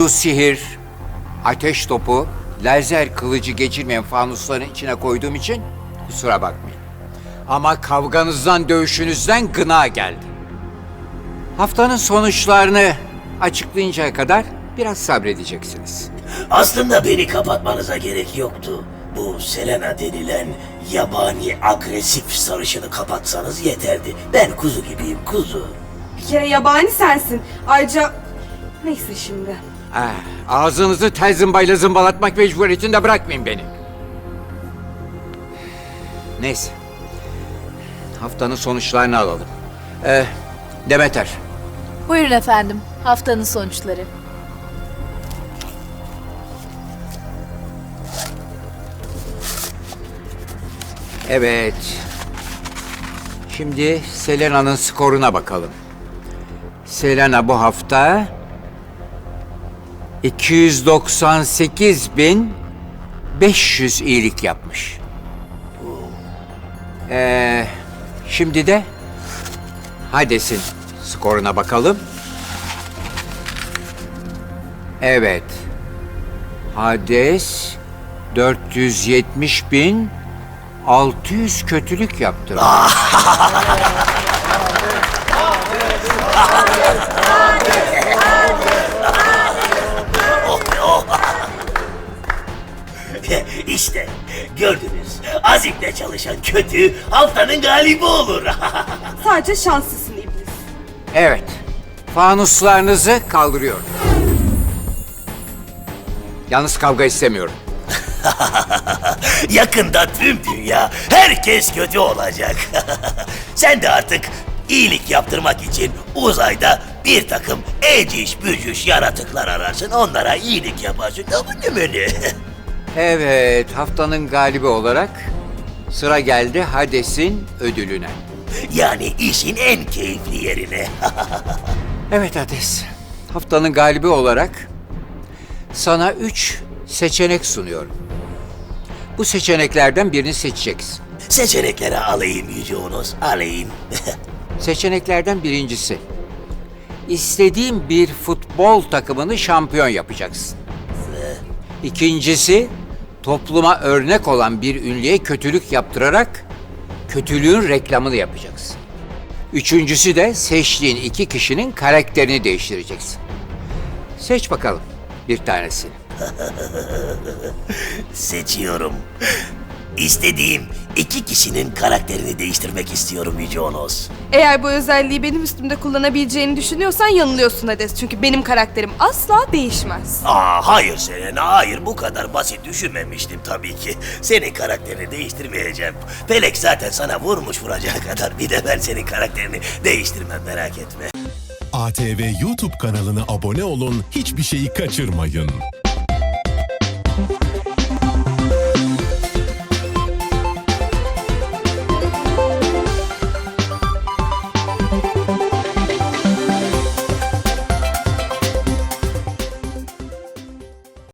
Bu sihir, ateş topu, lazer kılıcı geçirmeyen fanusların içine koyduğum için kusura bakmayın. Ama kavganızdan, dövüşünüzden gına geldi. Haftanın sonuçlarını açıklayıncaya kadar biraz sabredeceksiniz. Aslında beni kapatmanıza gerek yoktu. Bu Selena denilen yabani agresif sarışını kapatsanız yeterdi. Ben kuzu gibiyim kuzu. Bir kere yabani sensin. Ayrıca... Neyse şimdi. Ah, ağzınızı tel zımbayla zımbalatmak mecburiyetinde bırakmayın beni. Neyse. Haftanın sonuçlarını alalım. Ee, Demeter, Buyurun efendim, haftanın sonuçları. Evet. Şimdi Selena'nın skoruna bakalım. Selena bu hafta 298.500 iyilik yapmış. Ee, şimdi de Hades'in skoruna bakalım. Evet. Hades 470 bin 600 kötülük yaptı. işte gördünüz. Azimle çalışan kötü haftanın galibi olur. Sadece şanslısın iblis. Evet. Fanuslarınızı kaldırıyorum. Yalnız kavga istemiyorum. Yakında tüm dünya herkes kötü olacak. Sen de artık iyilik yaptırmak için uzayda bir takım eciş bücüş yaratıklar ararsın. Onlara iyilik yaparsın. Tamam mı? Evet, haftanın galibi olarak sıra geldi Hades'in ödülüne. Yani işin en keyifli yerine. Evet Hades, haftanın galibi olarak sana üç seçenek sunuyorum. Bu seçeneklerden birini seçeceksin. Seçenekleri alayım Yüce Onos, alayım. Seçeneklerden birincisi. İstediğin bir futbol takımını şampiyon yapacaksın. İkincisi, topluma örnek olan bir ünlüye kötülük yaptırarak kötülüğün reklamını yapacaksın. Üçüncüsü de seçtiğin iki kişinin karakterini değiştireceksin. Seç bakalım bir tanesini. Seçiyorum. İstediğim iki kişinin karakterini değiştirmek istiyorum Yüce Onos. Eğer bu özelliği benim üstümde kullanabileceğini düşünüyorsan yanılıyorsun Hades. Çünkü benim karakterim asla değişmez. Aa hayır Selena hayır bu kadar basit düşünmemiştim tabii ki. Senin karakterini değiştirmeyeceğim. Pelek zaten sana vurmuş vuracağı kadar bir de ben senin karakterini değiştirmem merak etme. ATV YouTube kanalına abone olun, hiçbir şeyi kaçırmayın.